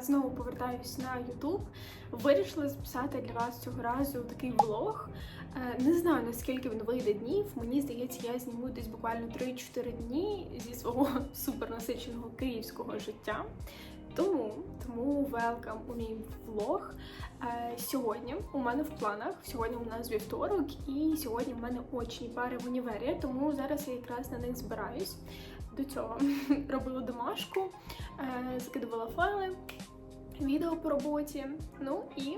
знову повертаюсь на YouTube. Вирішила записати для вас цього разу такий влог. Е, Не знаю наскільки він вийде днів. Мені здається, я зніму десь буквально 3-4 дні зі свого супернасиченого київського життя. Тому, тому welcome у мій влог. Е, Сьогодні у мене в планах, сьогодні у нас вівторок, і сьогодні в мене очні пари в універі, тому зараз я якраз на них збираюсь. До цього робила домашку, е, скидувала файли, відео по роботі. Ну і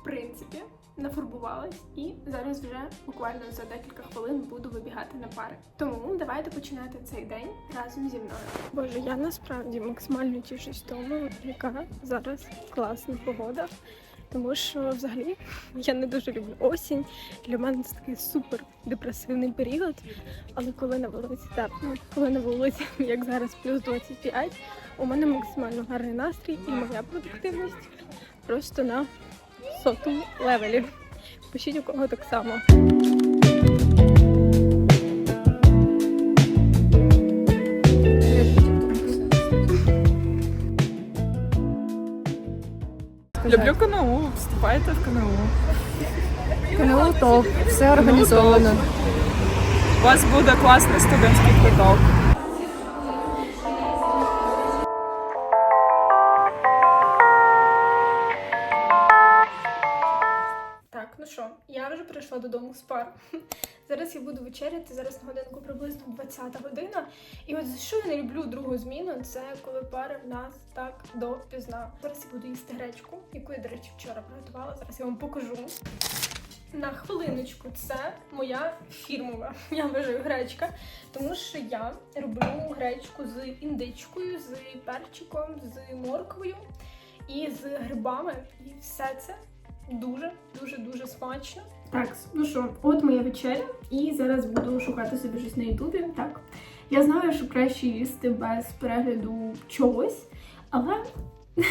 в принципі нафарбувалась, і зараз вже буквально за декілька хвилин буду вибігати на пари. Тому давайте починати цей день разом зі мною. Боже, я насправді максимально тішусь тому, яка зараз класна погода. Тому що взагалі я не дуже люблю осінь. Для мене це такий супер депресивний період. Але коли на вулиці тепло, коли на вулиці, як зараз, плюс 25, у мене максимально гарний настрій і моя продуктивність просто на сотому левелі. Пишіть у кого так само. Люблю КНУ, вступайте в КНУ. КНУ топ, все організовано. У вас буде класний студентський квиток. Так, ну що, я вже прийшла додому з пар. Зараз я буду вечеряти, зараз на годинку приблизно 20 година. І от що я не люблю другу зміну, це коли пари в нас так допізна. Зараз я буду їсти гречку, яку я, до речі, вчора приготувала. Зараз я вам покажу. На хвилиночку, це моя фірмова, я вважаю, гречка, тому що я роблю гречку з індичкою, з перчиком, з морквою і з грибами. І все це дуже, дуже, дуже смачно. Так, ну що, от моя вечеря, і зараз буду шукати собі щось на Ютубі. Так, я знаю, що краще їсти без перегляду чогось, але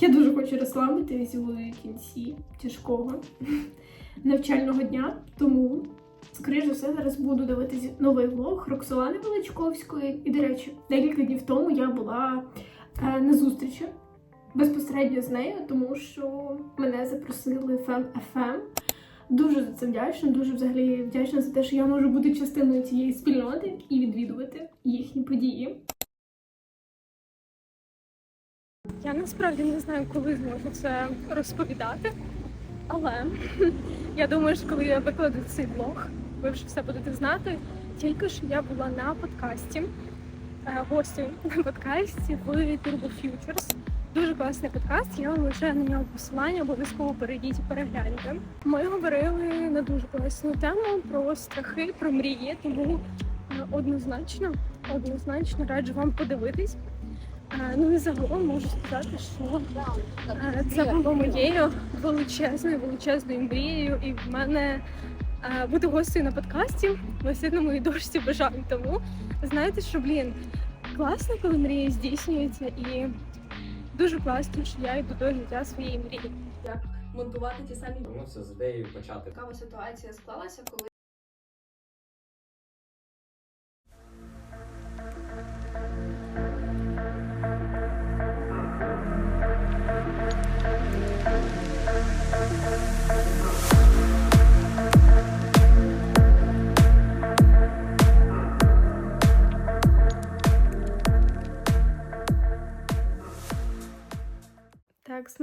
я дуже хочу розслабитись у кінці тяжкого навчального дня. Тому, скоріш за все, зараз буду дивитися новий влог Роксолани Величковської. І, до речі, декілька днів тому я була е, на зустрічі безпосередньо з нею, тому що мене запросили в FM. Дуже за це вдячна, дуже взагалі вдячна за те, що я можу бути частиною цієї спільноти і відвідувати їхні події. Я насправді не знаю, коли зможу це розповідати, але я думаю, що коли я викладу цей блог, ви вже все будете знати. Тільки що я була на подкасті, е, гостю на подкасті в Turbo Futures. Дуже класний подкаст. Я вам лише на нього посилання, обов'язково перейдіть і перегляньте. Ми говорили на дуже класну тему про страхи, про мрії, тому е, однозначно, однозначно раджу вам подивитись. Е, Ну і загалом можу сказати, що е, це було моєю величезною, величезною мрією, і в мене бути гостею на подкасті висить на моїй дошці бажань. Тому знаєте, що блін, класно, коли мрії здійснюються, і дуже класно, що я йду до життя своєї мрії. як монтувати ті самі Вернувся з ідеєю почати. цікава ситуація склалася, коли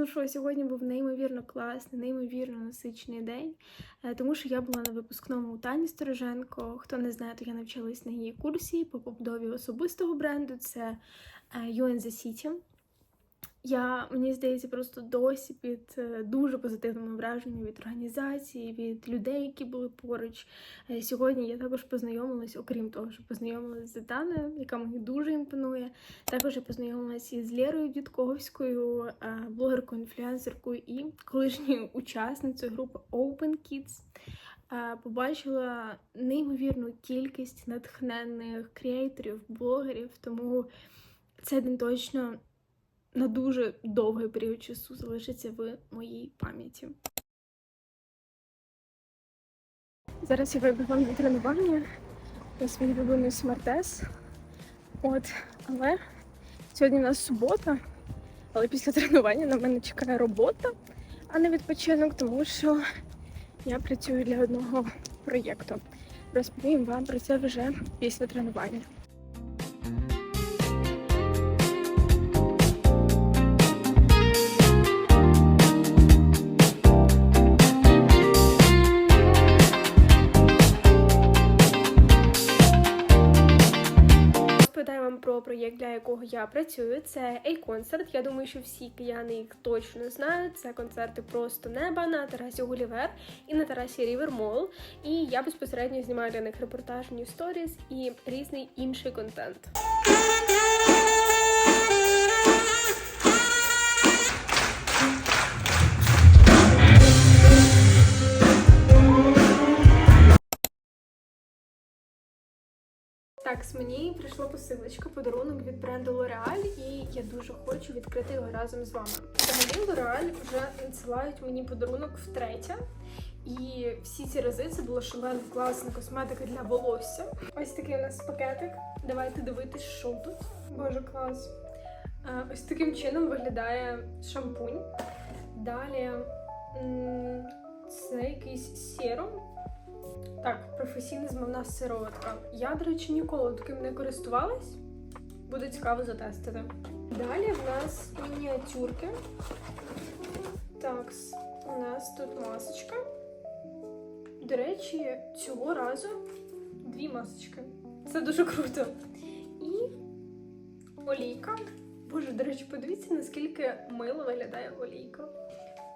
ну що, сьогодні був неймовірно класний, неймовірно насичений день, е, тому що я була на випускному у Тані Стороженко. Хто не знає, то я навчалась на її курсі по побудові особистого бренду. Це е, You the City. Я, мені здається, просто досі під е, дуже позитивними враженнями від організації, від людей, які були поруч. Е, Сьогодні я також познайомилась, окрім того, що познайомилась з Даною, яка мені дуже імпонує. Також я познайомилася із Лєрою Дідковською, е, блогеркою, інфлюенсеркою і колишньою учасницею групи Open Kids. Побачила неймовірну кількість натхненних креаторів, блогерів, тому цей день точно на дуже довгий період часу залишиться в моїй пам'яті. Зараз я вибігла на тренування на свій любимий смартес. От, але сьогодні у нас субота, Але після тренування на мене чекає робота, а не відпочинок, тому що я працюю для одного проєкту. Розповім вам про це вже після тренування. Проєкт, для якого я працюю. Це A-концерт. Я думаю, що всі кияни їх точно знають. Це концерти просто неба на Тарасі Гулівер і на Тарасі Рівер Мол. І я безпосередньо знімаю для них репортажні сторіс і різний інший контент. Мені прийшла посилочка, подарунок від бренду L'Oreal, і я дуже хочу відкрити його разом з вами. Взагалі L'Oreal вже надсилають мені подарунок втретє. І всі ці рази це була шалена класна косметика для волосся. Ось такий у нас пакетик. Давайте дивитись, що тут. Боже, клас. Е, Ось таким чином виглядає шампунь. Далі це якийсь серум. Так, професійна змивна сироватка. Я, до речі, ніколи таким не користувалась. Буде цікаво затестити. Далі в нас мініатюрки. Так, у нас тут масочка. До речі, цього разу дві масочки. Це дуже круто. І олійка. Боже, до речі, подивіться, наскільки мило виглядає олійка.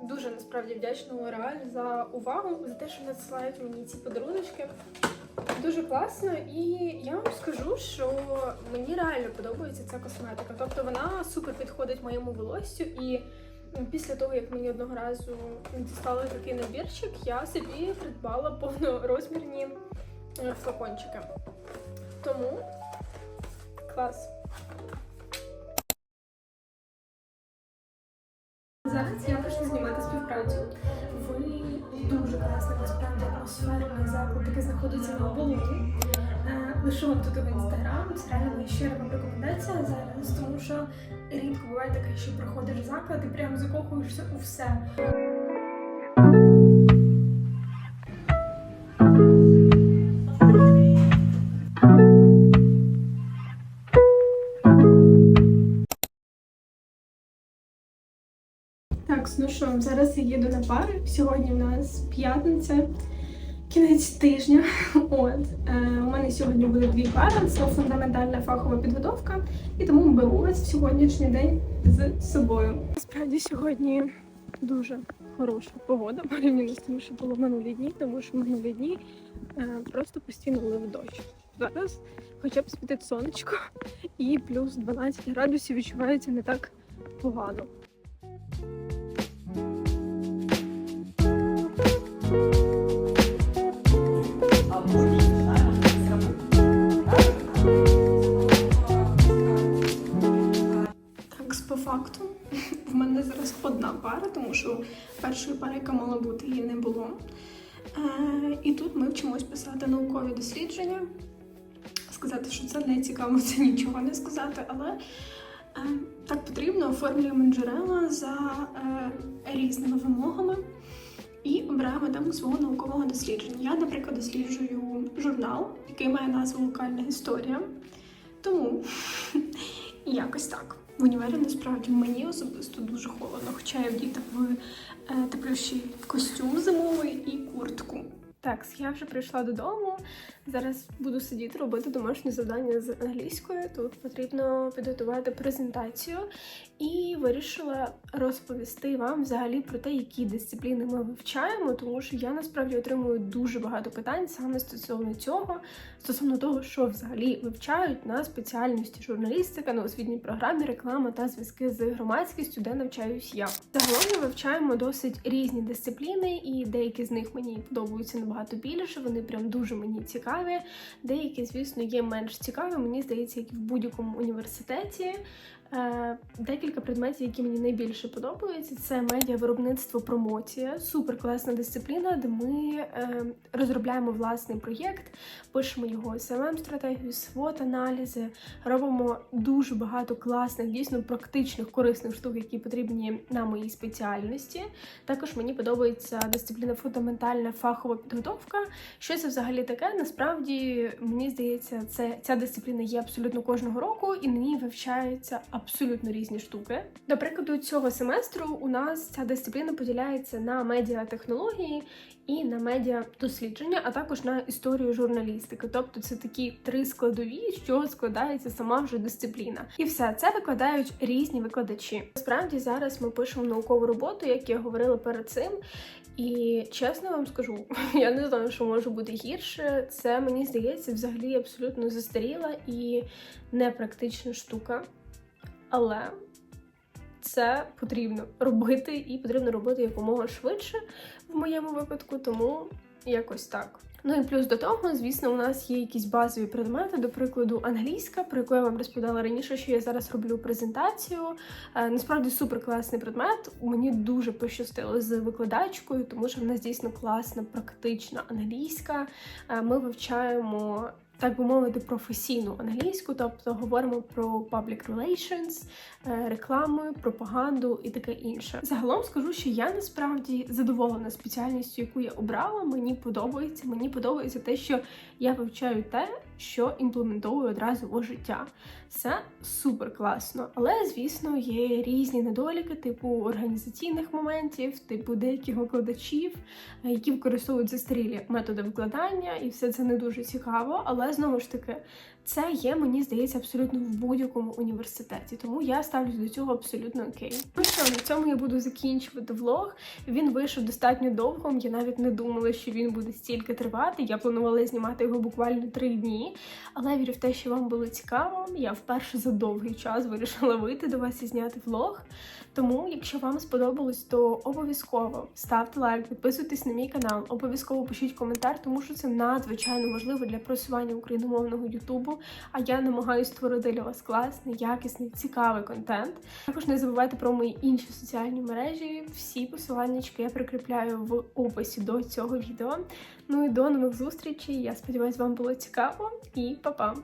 Дуже насправді вдячна L'Oreal за увагу, за те, що надсилають мені ці подаруночки. Дуже класно, і я вам скажу, що мені реально подобається ця косметика. Тобто вона супер підходить моєму волоссю, і після того, як мені одного разу дістали такий набірчик, я собі придбала повнорозмірні е, флакончики. Тому клас. Насправді атмосферний заклад, який знаходиться на оболоні. Е, Лишу вам тут в інстаграм. Це реально щира вам рекомендація зараз, тому що рідко буває таке, що приходиш в заклад і прям закохуєшся у все. Так, ну що, зараз я їду на пари. Сьогодні у нас п'ятниця, кінець тижня. От е, у мене сьогодні буде дві пари. Це фундаментальна фахова підготовка, і тому беру вас в сьогоднішній день з собою. Насправді сьогодні дуже хороша погода порівняно з тим, що було минулі дні, тому що минулі дні е, просто постійно лив дощ. Зараз хоча б світить сонечко, і плюс 12 градусів відчувається не так погано. Одна пара, тому що першої пари, яка мала бути, її не було. Е, і тут ми вчимось писати наукові дослідження. Сказати, що це не цікаво, це нічого не сказати, але е, так потрібно оформлюємо джерела за е, різними вимогами і обираємо тему свого наукового дослідження. Я, наприклад, досліджую журнал, який має назву Локальна історія. Тому якось так. В універі насправді мені особисто дуже холодно, хоча я вдіта в е, теплющий костюм зимовий і куртку. Так, я вже прийшла додому. Зараз буду сидіти робити домашнє завдання з англійської. Тут потрібно підготувати презентацію і вирішила розповісти вам взагалі про те, які дисципліни ми вивчаємо, тому що я насправді отримую дуже багато питань саме стосовно цього, стосовно того, що взагалі вивчають на спеціальності журналістика на освітній програмі, реклама та зв'язки з громадськістю, де навчаюсь я. Загалом ми вивчаємо досить різні дисципліни, і деякі з них мені подобаються набагато більше. Вони прям дуже мені цікаві. Деякі, звісно, є менш цікаві. Мені здається, як і в будь-якому університеті. Е, Декілька предметів, які мені найбільше подобаються, це медіа виробництво промоція, супер класна дисципліна, де ми е, розробляємо власний проєкт, пишемо його smm стратегію свот аналізи, робимо дуже багато класних, дійсно практичних, корисних штук, які потрібні на моїй спеціальності. Також мені подобається дисципліна фундаментальна фахова підготовка. Що це взагалі таке? Насправді мені здається, це ця дисципліна є абсолютно кожного року, і на ній вивчаються абсолютно різні штуки. До прикладу, цього семестру у нас ця дисципліна поділяється на медіатехнології і на медіа дослідження, а також на історію журналістики. Тобто це такі три складові, чого складається сама вже дисципліна. І все це викладають різні викладачі. Насправді зараз ми пишемо наукову роботу, як я говорила перед цим. І чесно вам скажу, я не знаю, що може бути гірше. Це мені здається взагалі абсолютно застаріла і непрактична штука. Але це потрібно робити, і потрібно робити якомога швидше в моєму випадку, тому якось так. Ну і плюс до того, звісно, у нас є якісь базові предмети, до прикладу, англійська, про яку я вам розповідала раніше, що я зараз роблю презентацію. Е, Насправді супер класний предмет. Мені дуже пощастило з викладачкою, тому що в нас дійсно класна, практична англійська. Е, Ми вивчаємо. Так би мовити, професійну англійську, тобто говоримо про public relations, е, рекламу, пропаганду і таке інше. Загалом скажу, що я насправді задоволена спеціальністю, яку я обрала. Мені подобається. Мені подобається те, що я вивчаю те, що імплементовую одразу у життя. Це супер класно. Але, звісно, є різні недоліки, типу організаційних моментів, типу деяких викладачів, е, які використовують застарілі методи викладання, і все це не дуже цікаво. Але знову ж таки, це є, мені здається, абсолютно в будь-якому університеті. Тому я ставлюсь до цього абсолютно окей. Ну що, на цьому я буду закінчувати влог. Він вийшов достатньо довго. Я навіть не думала, що він буде стільки тривати. Я планувала знімати його буквально три дні. Але вірю в те, що вам було цікаво. Я вперше за довгий час вирішила вийти до вас і зняти влог. Тому, якщо вам сподобалось, то обов'язково ставте лайк, підписуйтесь на мій канал, обов'язково пишіть коментар, тому що це надзвичайно важливо для просування україномовного Ютубу. А я намагаюся створити для вас класний, якісний, цікавий контент. Також не забувайте про мої інші соціальні мережі. Всі посилання я прикріпляю в описі до цього відео. Ну і до нових зустрічей. Я сподіваюся, вам було цікаво і па-па!